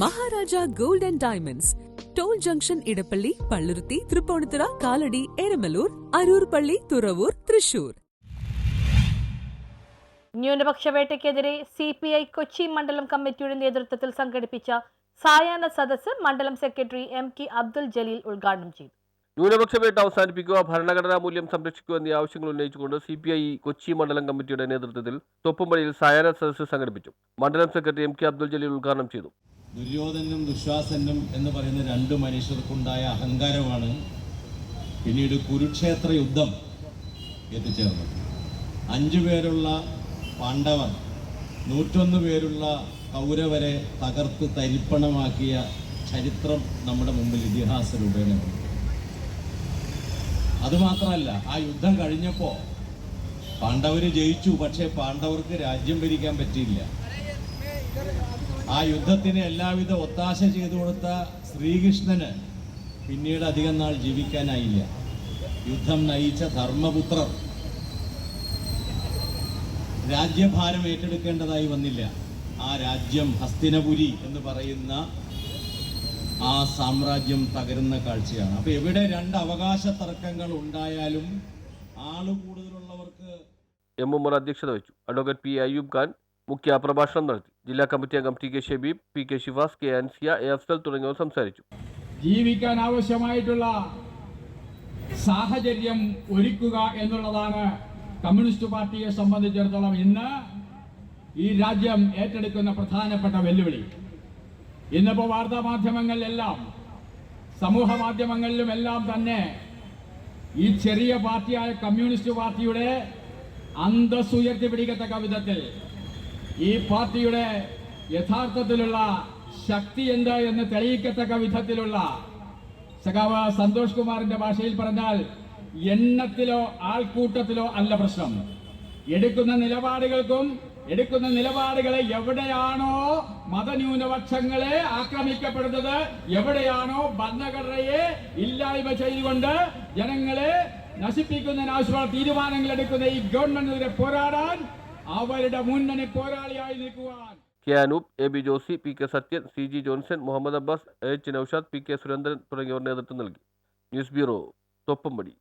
Maharaja gold and diamonds. Toll junction Edappally Palluruthy Tripunithura Kalady Eramalloor Aroor പള്ളി തുറവൂർ തൃശൂർ. ന്യൂനപക്ഷ വേട്ടയ്ക്കെതിരെ C P I Kochi മണ്ഡലം കമ്മിറ്റിയുടെ നേതൃത്വത്തിൽ സംഘടിപ്പിച്ച സായാഹ്ന സദസ്സ് മണ്ഡലം secretary M K Abdul Jaleel ഉദ്ഘാടനം ചെയ്തു. ന്യൂനപക്ഷ വേട്ട അവസാനിപ്പിക്കുക ഭരണഘടനാ മൂല്യം സംരക്ഷിക്കുക എന്നീ ആവശ്യങ്ങൾ ഉന്നയിച്ചുകൊണ്ട് സി പി ഐ കൊച്ചി മണ്ഡലം കമ്മിറ്റിയുടെ നേതൃത്വത്തിൽ തൊപ്പുംപടിയിൽ സായാഹ്ന സദസ്സ് സംഘടിപ്പിച്ചു. മണ്ഡലം secretary M K Abdul Jaleel ഉദ്ഘാടനം ചെയ്തു. ദുര്യോധനും ദുശ്വാസനും എന്ന് പറയുന്ന രണ്ട് മനുഷ്യർക്കുണ്ടായ അഹങ്കാരമാണ്. പിന്നീട് കുരുക്ഷേത്ര യുദ്ധം എത്തിച്ചേർന്നത് അഞ്ചു പേരുള്ള പാണ്ഡവർ നൂറ്റൊന്ന് പേരുള്ള കൗരവരെ തകർത്ത് തരിപ്പണമാക്കിയ ചരിത്രം നമ്മുടെ മുമ്പിൽ ഇതിഹാസ രൂപേണയുണ്ട് അതുമാത്രമല്ല ആ യുദ്ധം കഴിഞ്ഞപ്പോൾ പാണ്ഡവർ ജയിച്ചു പക്ഷേ പാണ്ഡവർക്ക് രാജ്യം ഭരിക്കാൻ പറ്റിയില്ല. ആ യുദ്ധത്തിന് എല്ലാവിധ ഒത്താശ ചെയ്തു കൊടുത്ത ശ്രീകൃഷ്ണന് പിന്നീട് അധികം നാൾ ജീവിക്കാനായില്ല. യുദ്ധം നയിച്ച ധർമ്മപുത്രർ രാജ്യഭാരം ഏറ്റെടുക്കേണ്ടതായി വന്നില്ല. ആ രാജ്യം ഹസ്തിനപുരി എന്ന് പറയുന്ന ആ സാമ്രാജ്യം തകരുന്ന കാഴ്ചയാണ്. അപ്പൊ എവിടെ രണ്ട് അവകാശ തർക്കങ്ങൾ ഉണ്ടായാലും ആൾ കൂടുതലുള്ളവർക്ക് എം ഉമ്മർ അധ്യക്ഷത വഹിച്ചു. അഡ്വക്കേറ്റ് പി അയ്യൂബ് ഖാൻ മുഖ്യ പ്രഭാഷണം നടത്തി. ജില്ലാ കമ്മിറ്റി അംഗം T K Shabeeb P K Shifas K Ansiya A Afsal തുടങ്ങിയവർ സംസാരിച്ചു. ജീവിക്കാൻ ആവശ്യമായിട്ടുള്ള സാഹചര്യം ഒരുക്കുക എന്നുള്ളതാണ് കമ്മ്യൂണിസ്റ്റ് പാർട്ടിയെ സംബന്ധിച്ചിടത്തോളം ഇന്ന് ഈ രാജ്യം ഏറ്റെടുക്കുന്ന പ്രധാനപ്പെട്ട വെല്ലുവിളി. ഇന്നിപ്പോ വാർത്താ മാധ്യമങ്ങളിലെല്ലാം സമൂഹ മാധ്യമങ്ങളിലും എല്ലാം തന്നെ ഈ ചെറിയ പാർട്ടിയായ കമ്മ്യൂണിസ്റ്റ് പാർട്ടിയുടെ അന്തസ്സുയർത്തി പിടിക്കത്തക്ക വിധത്തിൽ ഈ പാർട്ടിയുടെ യഥാർത്ഥത്തിലുള്ള ശക്തി എന്ത് എന്ന് തെളിയിക്കത്തക്ക വിധത്തിലുള്ള സഖാവ് സന്തോഷ് കുമാറിന്റെ ഭാഷയിൽ പറഞ്ഞാൽ എണ്ണത്തിലോ ആൾക്കൂട്ടത്തിലോ അല്ല പ്രശ്നം. എടുക്കുന്ന നിലപാടുകൾക്കും എടുക്കുന്ന നിലപാടുകളെ എവിടെയാണോ മതന്യൂനപക്ഷങ്ങളെ ആക്രമിക്കപ്പെടുന്നത് എവിടെയാണോ ഭരണഘടനയെ ഇല്ലായ്മ ചെയ്തുകൊണ്ട് ജനങ്ങളെ നശിപ്പിക്കുന്നതിനാവശ്യമുള്ള തീരുമാനങ്ങൾ എടുക്കുന്ന ഈ ഗവൺമെന്റിനെതിരെ പോരാടാൻ അവരുടെ മുന്നണി പോരാളിയായി നിൽക്കുവാൻ. K Anoop A B Josy P K Sathyan C G Johnson Muhammad Abbas H Naushad P K Surendran തുടങ്ങിയവർ നേതൃത്വം നൽകി. News bureau Thoppumpady